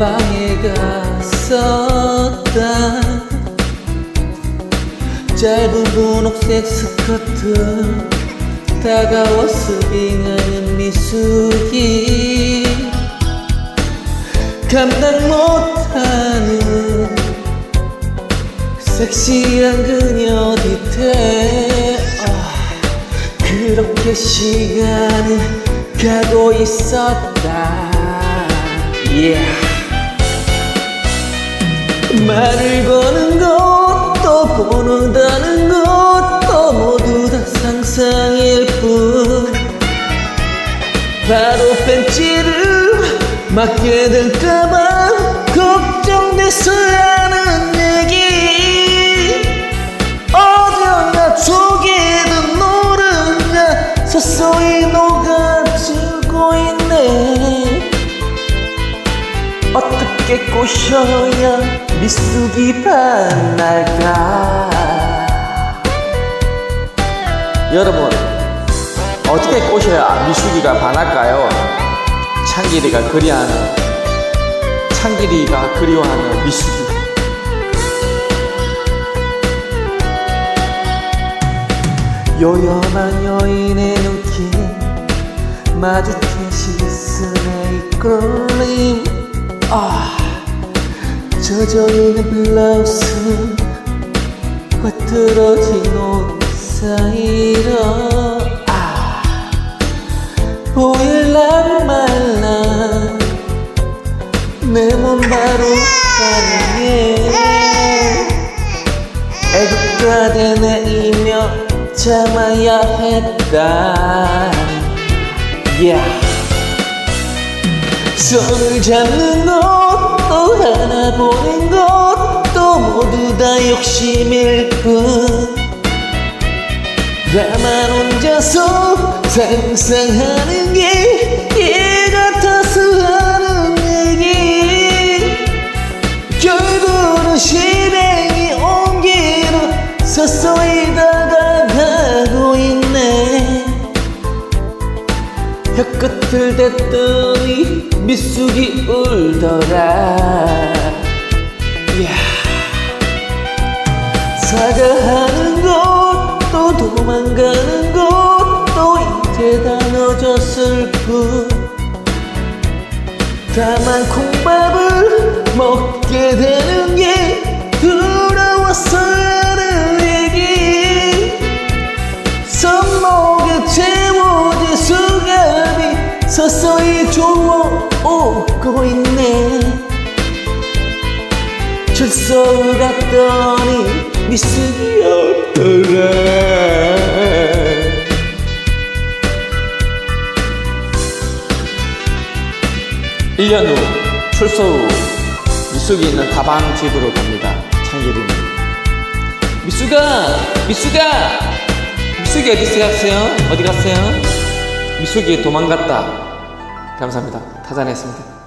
방에 갔었다 짧은 분홍색 스커트 다가와 스윙하는 미숙이 감당 못하는 섹시한 그녀 뒤태 아, 그렇게 시간은 가고 있었다 yeah. 말을 거는 것도 보는다는 것도 모두 다 상상일 뿐. 바로 팬티를 맞게 될까봐 걱정돼서 하는 얘기. 어디나 조개든 노르냐 서서히 녹 어떻게 꼬셔야 미숙이 반날까 여러분 어떻게 꼬셔야 미숙이가 반할까요? 창길이가 그리하는 창길이가 그리워하는 미숙이 요염한 여인의 눈길 마주친 시선의 이끌림 아. 젖어있는 블라우스 흐트러진 옷 사이로. 아. 보일랑 말랑 내몸 바로 가능해. 애국가 되뇌이며 참아야 했다. Yeah. 손을 잡는 것도 하나 보는 것도 모두 다 욕심일 뿐. 나만 혼자서 상상하는 게이 같아서 하는 얘기. 결국은 실행이 온 길로 서서히 다가가고 있네. 혀끝을 댔더니 미숙이 울더라. 이야. 사과하는 것도 도망가는 것도 이제 다 늦었을 뿐. 다만 콩밥을 먹게 되는 게 두려워서 하는 얘기. 손목에 채워진 수갑이 서서히 좋아 오고 있네 출소를 갔더니 미숙이었더라 1년 후 출소 후 미숙이 있는 다방 집으로 갑니다. 창길이는 미숙아, 미숙아, 미숙이 어디 갔어요? 어디 갔어요? 미숙이 도망갔다. 감사합니다. 타잔했습니다.